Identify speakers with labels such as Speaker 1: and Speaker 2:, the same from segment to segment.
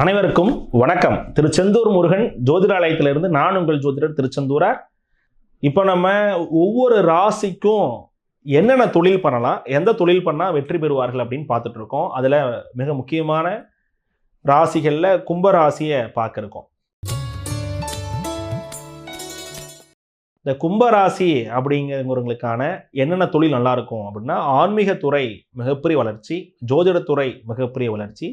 Speaker 1: அனைவருக்கும் வணக்கம். திருச்செந்தூர் முருகன் ஜோதிடாலயத்திலிருந்து நான் உங்கள் ஜோதிடர் திருச்செந்தூரா இப்போ நம்ம ஒவ்வொரு ராசிக்கும் என்னென்ன தொழில் பண்ணலாம் எந்த தொழில் பண்ணால் வெற்றி பெறுவார்கள் அப்படின்னு பார்த்துட்டு இருக்கோம். அதில் மிக முக்கியமான ராசிகளில் கும்ப ராசியை பார்க்குறோம். இந்த கும்பராசி அப்படிங்கிறவங்களுக்கான என்னென்ன தொழில் நல்லா இருக்கும் அப்படின்னா ஆன்மீகத்துறை மிகப்பெரிய வளர்ச்சி ஜோதிடத்துறை மிகப்பெரிய வளர்ச்சி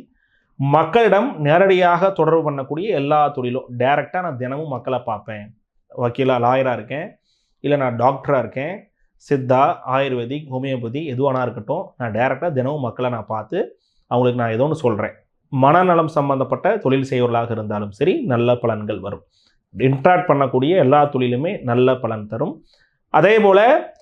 Speaker 1: மக்களிடம் நேரடியாக தொடர்பு பண்ணக்கூடிய எல்லா தொழிலும். டைரெக்டாக நான் தினமும் மக்களை பார்ப்பேன். வக்கீலாக லாயராக இருக்கேன். இல்லை நான் டாக்டராக இருக்கேன். சித்தா ஆயுர்வேதிக் ஹோமியோபதி எதுவானா இருக்கட்டும் நான் டைரெக்டாக தினமும் மக்களை நான் பார்த்து அவங்களுக்கு நான் ஏதோ ஒன்று சொல்கிறேன் மனநலம் சம்பந்தப்பட்ட தொழில் செய்வர்களாக இருந்தாலும் சரி நல்ல பலன்கள் வரும். இன்ட்ராக்ட் பண்ணக்கூடிய எல்லா தொழிலுமே நல்ல பலன் தரும். அதே போல்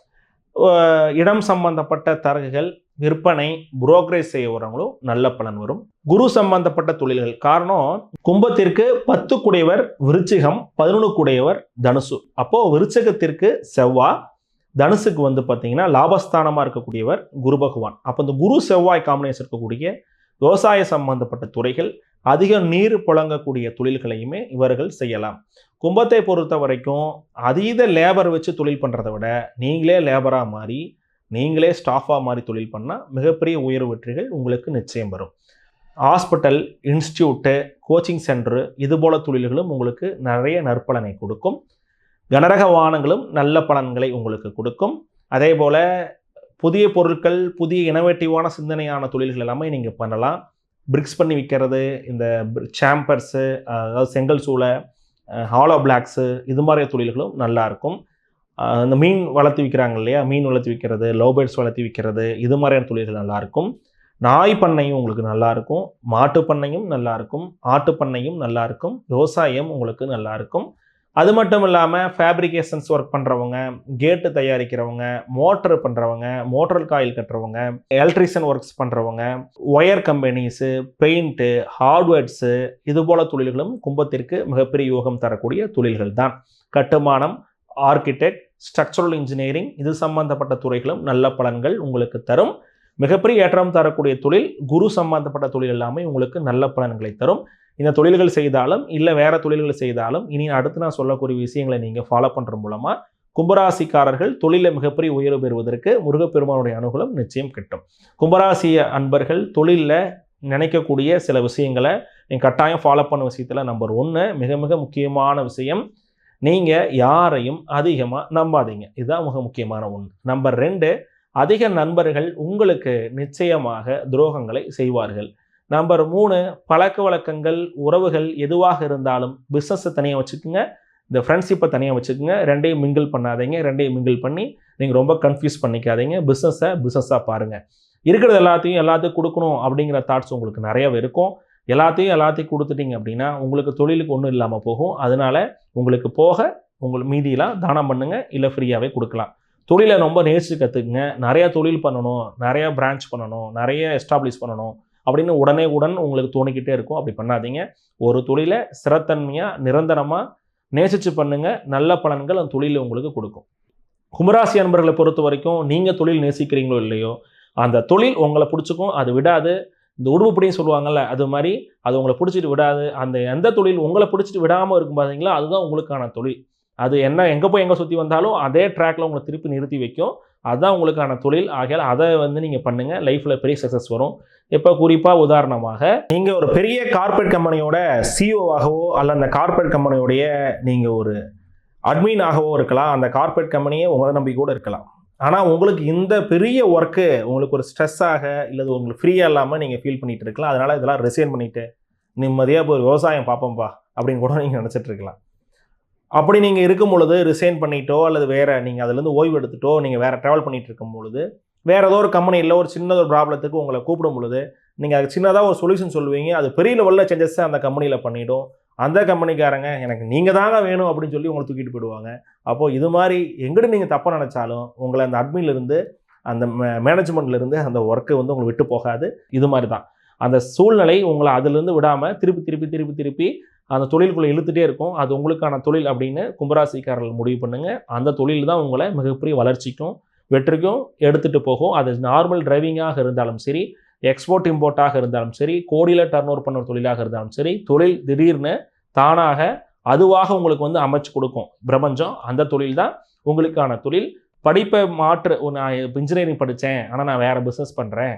Speaker 1: இடம் சம்பந்தப்பட்ட தரகுகள் விற்பனை புரோக்கரேஜ் செய்ய வரவங்களும் நல்ல பலன் வரும். குரு சம்பந்தப்பட்ட தொழில்கள். காரணம் கும்பத்திற்கு பத்து குடையவர் விருச்சிகம் பதினொன்று குடையவர் தனுசு. அப்போ விருச்சகத்திற்கு செவ்வா தனுசுக்கு வந்து பார்த்தீங்கன்னா லாபஸ்தானமாக இருக்கக்கூடியவர் குரு பகவான். அப்போ இந்த குரு செவ்வாய் காம்பினேஷன் இருக்கக்கூடிய விவசாய சம்பந்தப்பட்ட துறைகள் அதிக நீர் புழங்கக்கூடிய தொழில்களையுமே இவர்கள் செய்யலாம். கும்பத்தை பொறுத்த வரைக்கும் அதீத லேபர் வச்சு தொழில் பண்ணுறதை விட நீங்களே லேபராக மாறி நீங்களே ஸ்டாஃபாக மாறி தொழில் பண்ணால் மிகப்பெரிய உயர்வு வெற்றிகள் உங்களுக்கு நிச்சயம் வரும். ஹாஸ்பிட்டல் இன்ஸ்டியூட்டு கோச்சிங் சென்டரு இது போல தொழில்களும் உங்களுக்கு நிறைய நற்பலனை கொடுக்கும். கனரக வாகனங்களும் நல்ல பலன்களை உங்களுக்கு கொடுக்கும். அதே போல் புதிய பொருட்கள் புதிய இனோவேட்டிவான சிந்தனையான தொழில்கள் எல்லாமே நீங்கள் பண்ணலாம். பிரிக்ஸ் பண்ணி விற்கிறது இந்த சாம்பர்ஸு அதாவது செங்கல் சூளை ஹாலோ பிளாக்ஸு இது மாதிரி தொழில்களும் நல்லாயிருக்கும் இந்த மீன் வளர்த்து விற்கிறாங்க இல்லையா? மீன் வளர்த்து விற்கிறது லோபேர்ட்ஸ் வளர்த்து விற்கிறது இது மாதிரியான தொழில்கள் நல்லாயிருக்கும் நாய் பண்ணையும் உங்களுக்கு நல்லாயிருக்கும் மாட்டு பண்ணையும் நல்லாயிருக்கும் ஆட்டு பண்ணையும் நல்லாயிருக்கும் விவசாயம் உங்களுக்கு நல்லாயிருக்கும் அது மட்டும் இல்லாமல் ஃபேப்ரிகேஷன்ஸ் ஒர்க் பண்ணுறவங்க கேட்டு தயாரிக்கிறவங்க மோட்டர் பண்ணுறவங்க மோட்டர் காயில் கட்டுறவங்க எலக்ட்ரிஷியன் ஒர்க்ஸ் பண்ணுறவங்க ஒயர் கம்பெனிஸு பெயிண்ட்டு ஹார்ட்வேர்ட்ஸு இது போல தொழில்களும் கும்பத்திற்கு மிகப்பெரிய யோகம் தரக்கூடிய தொழில்கள் தான். கட்டுமானம் ஆர்கிடெக்ட் ஸ்ட்ரக்சரல் இன்ஜினியரிங் இது சம்பந்தப்பட்ட துறைகளும் நல்ல பலன்கள் உங்களுக்கு தரும். மிகப்பெரிய ஏற்றம் தரக்கூடிய தொழில் குரு சம்பந்தப்பட்ட தொழில் எல்லாமே உங்களுக்கு நல்ல பலன்களை தரும். இந்த தொழில்கள் செய்தாலும் இல்லை வேற தொழில்கள் செய்தாலும் இனி அடுத்து நான் சொல்லக்கூடிய விஷயங்களை நீங்கள் ஃபாலோ பண்ணுற மூலமாக கும்பராசிக்காரர்கள் தொழிலில் மிகப்பெரிய உயர்வு பெறுவதற்கு முருகப்பெருமானுடைய அனுகூலம் நிச்சயம் கிட்டும். கும்பராசி அன்பர்கள் தொழிலில் நினைக்கக்கூடிய சில விஷயங்களை நீங்கள் கட்டாயம் ஃபாலோ பண்ண விஷயத்தில் நம்பர் ஒன்று மிக மிக முக்கியமான விஷயம் நீங்கள் யாரையும் அதிகமாக நம்பாதீங்க. இதுதான் மிக முக்கியமான ஒன்று நம்பர் ரெண்டு அதிக நண்பர்கள் உங்களுக்கு நிச்சயமாக துரோகங்களை செய்வார்கள். நம்பர் மூணு பழக்க வழக்கங்கள் உறவுகள் எதுவாக இருந்தாலும் பிஸ்னஸை தனியாக வச்சுக்கோங்க. இந்த ஃப்ரெண்ட்ஷிப்பை தனியாக வச்சுக்கோங்க. ரெண்டையும் மிங்கிள் பண்ணாதீங்க. ரெண்டையும் மிங்கிள் பண்ணி நீங்கள் ரொம்ப கன்ஃபியூஸ் பண்ணிக்காதீங்க. பிஸ்னஸை பிஸ்னஸாக பாருங்கள் இருக்கிறது எல்லாத்தையும் எல்லாத்தையும் கொடுக்கணும் அப்படிங்கிற தாட்ஸ் உங்களுக்கு நிறையவே இருக்கும். எல்லாத்தையும் எல்லாத்தையும் கொடுத்துட்டீங்க அப்படின்னா உங்களுக்கு தொழிலுக்கு ஒன்றும் இல்லாமல் போகும். அதனால உங்களுக்கு போக உங்களுக்கு மீதியெல்லாம் தானம் பண்ணுங்கள் இல்லை ஃப்ரீயாகவே கொடுக்கலாம். தொழிலை ரொம்ப நேசித்து கற்றுக்குங்க நிறையா தொழில் பண்ணணும். நிறையா பிரான்ச் பண்ணணும். நிறைய எஸ்டாப்ளிஷ் பண்ணணும். அப்படின்னு உடனே உடன் உங்களுக்கு தோணிக்கிட்டே இருக்கும். அப்படி பண்ணாதீங்க. ஒரு தொழிலை சிறத்தன்மையாக நிரந்தரமாக நேசித்து பண்ணுங்கள் நல்ல பலன்கள் அந்த தொழில் உங்களுக்கு கொடுக்கும். குமராசி அன்பர்களை பொறுத்த வரைக்கும் நீங்கள் தொழில் நேசிக்கிறீங்களோ இல்லையோ அந்த தொழில் உங்களை பிடிச்சிக்கும். அது விடாது. இந்த உடுப்புப்படியும் சொல்லுவாங்கல்ல அது மாதிரி அது உங்களை பிடிச்சிட்டு விடாது. அந்த எந்த தொழில் உங்களை பிடிச்சிட்டு விடாமல் இருக்கும் பார்த்தீங்களா அதுதான் உங்களுக்கான தொழில். அது என்ன எங்கே போய் எங்கே சுற்றி வந்தாலும் அதே ட்ராக்ல உங்களை திருப்பி நிறுத்தி வைக்கும். அதுதான் உங்களுக்கான தொழில். ஆகையால் அதை வந்து நீங்கள் பண்ணுங்கள் லைஃப்பில் பெரிய சக்ஸஸ் வரும். இப்போ குறிப்பாக உதாரணமாக நீங்கள் ஒரு பெரிய கார்ப்பரேட் கம்பெனியோட சிஓவாகவோ அல்ல அந்த கார்ப்பரேட் கம்பெனியோடைய நீங்கள் ஒரு அட்மினாகவோ இருக்கலாம். அந்த கார்ப்பரேட் கம்பெனியே உங்களை நம்பி கூட இருக்கலாம். ஆனால் உங்களுக்கு இந்த பெரிய ஒர்க்கு உங்களுக்கு ஒரு ஸ்ட்ரெஸ்ஸாக இல்லை உங்களுக்கு ஃப்ரீயாக இல்லாமல் நீங்கள் ஃபீல் பண்ணிகிட்டு இருக்கலாம். அதனால் இதெல்லாம் ரிசைன் பண்ணிவிட்டு நிம்மதியாக போய் விவசாயம் பார்ப்போம்ப்பா அப்படின்னு கூட நீங்கள் நினச்சிட்டு இருக்கலாம். அப்படி நீங்கள் இருக்கும் பொழுது ரிசைன் பண்ணிட்டோ அல்லது வேறு நீங்கள் அதுலேருந்து ஓய்வு எடுத்துட்டோ நீங்கள் வேறு ட்ராவல் பண்ணிகிட்டு இருக்கும் பொழுது வேறு ஏதோ ஒரு கம்பெனியில் ஒரு சின்ன ஒரு ப்ராப்ளத்துக்கு உங்களை கூப்பிடும் பொழுது நீங்கள் அதுக்கு சின்னதாக ஒரு சொல்யூஷன் சொல்லுவீங்க. அது பெரிய லெவலில் சேஞ்சஸ் அந்த கம்பெனியில் பண்ணிவிடும் அந்த கம்பெனிக்காரங்க எனக்கு நீங்கள் தாங்க வேணும் அப்படின்னு சொல்லி உங்களை தூக்கிட்டு போயிடுவாங்க. அப்போது இது மாதிரி எங்கிட்டு நீங்கள் தப்பாக நினச்சாலும் உங்களை அந்த அட்மின்லேருந்து அந்த மேனேஜ்மெண்ட்லேருந்து அந்த ஒர்க்கை வந்து உங்களை விட்டு போகாது. இது மாதிரி தான் அந்த சூழ்நிலை உங்களை அதுலேருந்து விடாமல் திருப்பி திருப்பி திருப்பி திருப்பி அந்த தொழிலுக்குள்ளே இழுத்துட்டே இருக்கும். அது உங்களுக்கான தொழில் அப்படின்னு கும்பராசிக்காரர்கள் முடிவு பண்ணுங்கள் அந்த தொழில் தான் உங்களை மிகப்பெரிய வளர்ச்சிக்கும் வெற்றிக்கும் எடுத்துகிட்டு போகும். அது நார்மல் டிரைவிங்காக இருந்தாலும் சரி எக்ஸ்போர்ட் இம்போர்ட்டாக இருந்தாலும் சரி கோடியில் டர்ன் ஓவர் பண்ணுற தொழிலாக இருந்தாலும் சரி தொழில் திடீர்னு தானாக அதுவாக உங்களுக்கு வந்து அமைச்சு கொடுக்கும். பிரபஞ்சம் அந்த தொழில் தான் உங்களுக்கான தொழில். படிப்பை மாற்று நான் இன்ஜினியரிங் படித்தேன் ஆனால் நான் வேறு பிஸ்னஸ் பண்ணுறேன்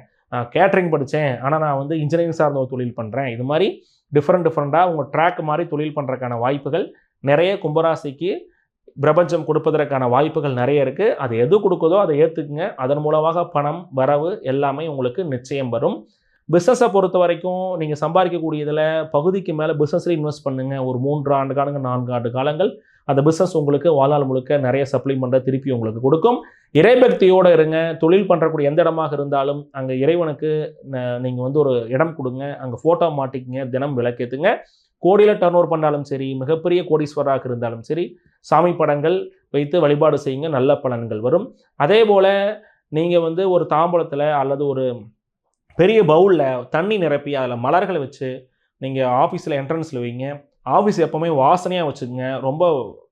Speaker 1: கேட்ரிங் படித்தேன் ஆனால் நான் வந்து இன்ஜினியரிங் சார்ந்த ஒரு தொழில் பண்ணுறேன் இது மாதிரி டிஃப்ரெண்ட் டிஃப்ரெண்ட்டாக உங்கள் ட்ராக் மாதிரி தொழில் பண்ணுறதுக்கான வாய்ப்புகள் நிறைய கும்பராசிக்கு பிரபஞ்சம் கொடுப்பதற்கான வாய்ப்புகள் நிறைய இருக்குது அது எது கொடுக்குதோ அதை ஏற்றுக்குங்க அதன் மூலமாக பணம் வரவு எல்லாமே உங்களுக்கு நிச்சயம் வரும். பிஸ்னஸை பொறுத்த வரைக்கும் நீங்கள் சம்பாதிக்கக்கூடியதில் பகுதிக்கு மேலே பிஸ்னஸில் இன்வெஸ்ட் பண்ணுங்கள் ஒரு மூன்று ஆண்டு காலங்கள் நான்கு ஆண்டு காலங்கள் அந்த பிஸ்னஸ் உங்களுக்கு வாழ்நாள் முழுக்க நிறைய சப்ளிமெண்ட்டை திருப்பி உங்களுக்கு கொடுக்கும். இறைபக்தியோடு இருங்க. தொழில் பண்ணுறக்கூடிய எந்த இடமாக இருந்தாலும் அங்கே இறைவனுக்கு நீங்கள் வந்து ஒரு இடம் கொடுங்க. அங்கே ஃபோட்டோ மாட்டிக்கிங்க. தினம் விளக்கேற்றுங்க கோடியில் டர்ன் ஓவர் பண்ணாலும் சரி மிகப்பெரிய கோடீஸ்வராக இருந்தாலும் சரி சாமி படங்கள் வைத்து வழிபாடு செய்யுங்க. நல்ல பலன்கள் வரும். அதே போல் நீங்கள் வந்து ஒரு தாம்பூலத்தில் அல்லது ஒரு பெரிய பவுலில் தண்ணி நிரப்பி அதில் மலர்களை வச்சு நீங்கள் ஆஃபீஸில் என்ட்ரன்ஸில் வைங்க. ஆஃபீஸ் எப்போவுமே வாசனையாக வச்சுக்கோங்க. ரொம்ப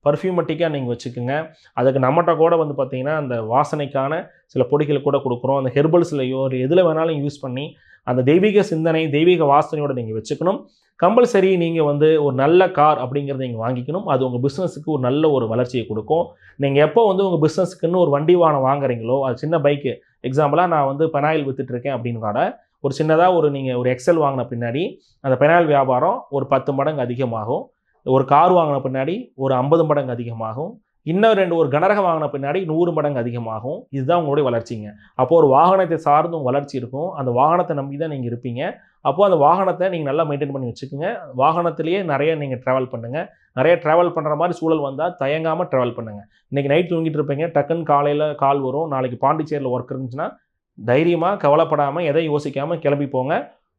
Speaker 1: பர்ஃப்யூமட்டிக்காக நீங்கள் வச்சுக்கோங்க. அதுக்கு நம்மகிட்ட கூட வந்து பார்த்தீங்கன்னா அந்த வாசனைக்கான சில பொடிகள் கூட கொடுக்குறோம். அந்த ஹெர்பல்ஸ்லையோ ஒரு எதில் வேணாலும் யூஸ் பண்ணி அந்த தெய்வீக சிந்தனை தெய்வீக வாசனையோடு நீங்கள் வச்சுக்கணும். கம்பல்சரி நீங்கள் வந்து ஒரு நல்ல கார் அப்படிங்கிறத நீங்கள் வாங்கிக்கணும். அது உங்கள் பிஸ்னஸுக்கு ஒரு நல்ல ஒரு வளர்ச்சியை கொடுக்கும். நீங்கள் எப்போ வந்து உங்கள் பிஸ்னஸுக்குன்னு ஒரு வண்டி வாகனம் வாங்குறீங்களோ அது சின்ன பைக்கு எக்ஸாம்பிளாக நான் வந்து பெனாயில் வித்துட்டு இருக்கேன் அப்படின்னு கூட ஒரு சின்னதாக ஒரு நீங்கள் ஒரு எக்ஸல் வாங்கின பின்னாடி அந்த பெனால் வியாபாரம் ஒரு பத்து மடங்கு அதிகமாகும். ஒரு கார் வாங்கின பின்னாடி ஒரு ஐம்பது மடங்கு அதிகமாகும். இன்னும் ரெண்டு ஒரு கனரகம் வாங்கின பின்னாடி நூறு மடங்கு அதிகமாகும். இதுதான் உங்களுடைய வளர்ச்சிங்க. அப்போது ஒரு வாகனத்தை சார்ந்தும் வளர்ச்சி இருக்கும். அந்த வாகனத்தை நம்பி தான் நீங்கள் இருப்பீங்க. அப்போது அந்த வாகனத்தை நீங்கள் நல்லா மெயின்டைன் பண்ணி வச்சுக்கோங்க. வாகனத்திலேயே நிறைய நீங்கள் ட்ராவல் பண்ணுங்கள் நிறைய ட்ராவல் பண்ணுற மாதிரி சூழல் வந்தால் தயங்காமல் ட்ராவல் பண்ணுங்கள் இன்றைக்கி நைட் தூங்கிட்டு இருப்பீங்க. டக்குன்னு காலையில் கால் வரும். நாளைக்கு பாண்டிச்சேரியில் ஒர்க் இருந்துச்சுன்னா தைரியமாக கவலைப்படாமல் எதை யோசிக்காமல் கிளம்பி போங்க.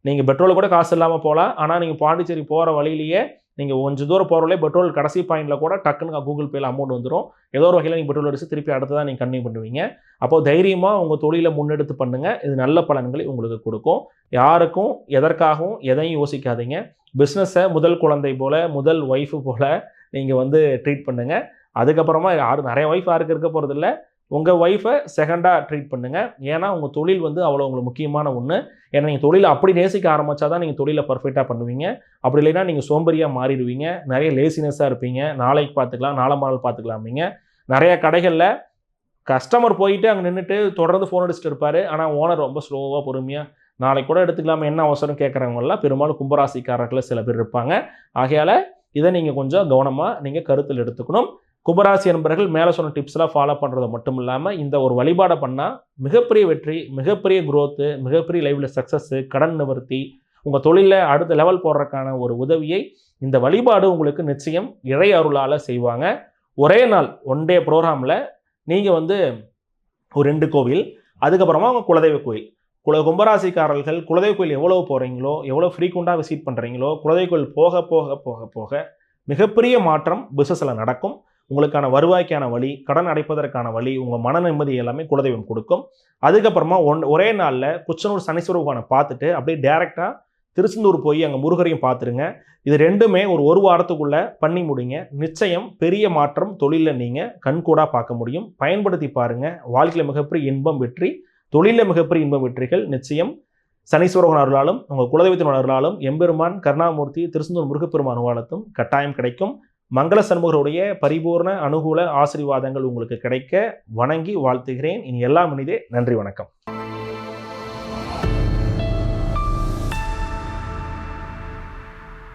Speaker 1: நீங்கள் பெட்ரோல் கூட காசு இல்லாமல் போகலாம். ஆனால் நீங்கள் பாண்டிச்சேரி போகிற வழியிலேயே நீங்கள் கொஞ்சம் தூரம் போகிறவங்களே பெட்ரோல் கடைசி பாயிண்டில் கூட டக்குன்னு கூகுள் பேயில் அமௌண்ட் வந்துடும் ஏதோ ஒரு வகையில் நீங்கள் பெட்ரோல் அடித்து திருப்பி அடுத்ததான் நீங்கள் கன்டினியூ பண்ணுவீங்க. அப்போது தைரியமாக உங்கள் தொழிலை முன்னெடுத்து பண்ணுங்கள் இது நல்ல பலன்களை உங்களுக்கு கொடுக்கும். யாருக்கும் எதற்காகவும் எதையும் யோசிக்காதீங்க. பிஸ்னஸை முதல் குழந்தை போல் முதல் ஒய்ஃபு போல் நீங்கள் வந்து ட்ரீட் பண்ணுங்கள் அதுக்கப்புறமா யாரும் நிறைய ஒய்ஃப் யாருக்கு இருக்க போகிறதில்ல உங்கள் ஒய்ஃபை செகண்டாக ட்ரீட் பண்ணுங்கள் ஏன்னா உங்கள் தொழில் வந்து அவ்வளோ உங்களுக்கு முக்கியமான ஒன்று ஏன்னா நீங்கள் தொழிலை அப்படி நேசிக்க ஆரம்பித்தா தான் நீங்கள் தொழிலை பர்ஃபெக்டாக பண்ணுவீங்க. அப்படி இல்லைன்னா நீங்கள் சோம்பரியாக மாறிடுவீங்க. நிறைய லேசினஸாக இருப்பீங்க. நாளைக்கு பார்த்துக்கலாம் நாளை மாடல் பார்த்துக்கலாமீங்க நிறைய கடைகளில் கஸ்டமர் போயிட்டு அங்கே நின்றுட்டு தொடர்ந்து ஃபோன் அடிச்சுட்டு இருப்பார். ஆனால் ஓனர் ரொம்ப ஸ்லோவாக பொறுமையாக நாளைக்கு கூட எடுத்துக்கலாமா என்ன அவசரம்? கேட்குறவங்களாம் பெரும்பாலும் கும்பராசிக்காரர்கள் சில பேர் இருப்பாங்க. ஆகையால் இதை நீங்கள் கொஞ்சம் கவனமாக நீங்கள் கருத்தில் எடுத்துக்கணும். கும்பராசி நண்பர்கள் மேலே சொன்ன டிப்ஸ்லாம் ஃபாலோ பண்ணுறது மட்டும் இல்லாமல் இந்த ஒரு வழிபாடை பண்ணால் மிகப்பெரிய வெற்றி மிகப்பெரிய குரோத்து மிகப்பெரிய லைஃப்பில் சக்ஸஸ்ஸு கடன் நிவர்த்தி உங்கள் தொழிலில் அடுத்த லெவல் போடுறதுக்கான ஒரு உதவியை இந்த வழிபாடு உங்களுக்கு நிச்சயம் இறை அருளால் செய்வாங்க. ஒரே நாள் ஒன் டே ப்ரோக்ராமில் நீங்கள் வந்து ஒரு ரெண்டு கோவில் அதுக்கப்புறமா உங்கள் குலதெய்வ கோயில். குல கும்பராசிக்காரர்கள் குலதெய்வ கோயில் எவ்வளோ போகிறீங்களோ எவ்வளோ ஃப்ரீக்வெண்ட்டாக விசிட் பண்ணுறீங்களோ குலதெய்வ கோயில் போக போக போக போக மிகப்பெரிய மாற்றம் பிஸ்னஸில் நடக்கும். உங்களுக்கான வருவாய்க்கான வழி கடன் அடைப்பதற்கான வழி உங்கள் மன நிம்மதி எல்லாமே குலதெய்வம் கொடுக்கும். அதுக்கப்புறமா ஒன் ஒரே நாளில் குச்சனூர் சனீஸ்வர பகவானை பார்த்துட்டு அப்படியே டேரெக்டாக திருச்செந்தூர் போய் அங்கே முருகரையும் பார்த்துருங்க. இது ரெண்டுமே ஒரு ஒரு வாரத்துக்குள்ளே பண்ணி முடிங்க. நிச்சயம் பெரிய மாற்றம் தொழிலில் நீங்கள் கண்கூடாக பார்க்க முடியும். பயன்படுத்தி பாருங்கள் வாழ்க்கையில் மிகப்பெரிய இன்பம் வெற்றி. தொழிலில் மிகப்பெரிய இன்பம் வெற்றிகள் நிச்சயம். சனீஸ்வரகன் அருளாலும் உங்கள் குலதெய்வத்தின் அருளாலும் எம்பெருமான் கருணாமூர்த்தி திருச்செந்தூர் முருகப்பெருமான் அருளாலத்தும் கட்டாயம் கிடைக்கும். மங்கள சண்முகருடைய பரிபூர்ண அனுகூல ஆசீர்வாதங்கள் உங்களுக்கு கிடைக்க வணங்கி வாழ்த்துகிறேன். இனி எல்லாம் இனிதே நன்றி வணக்கம்.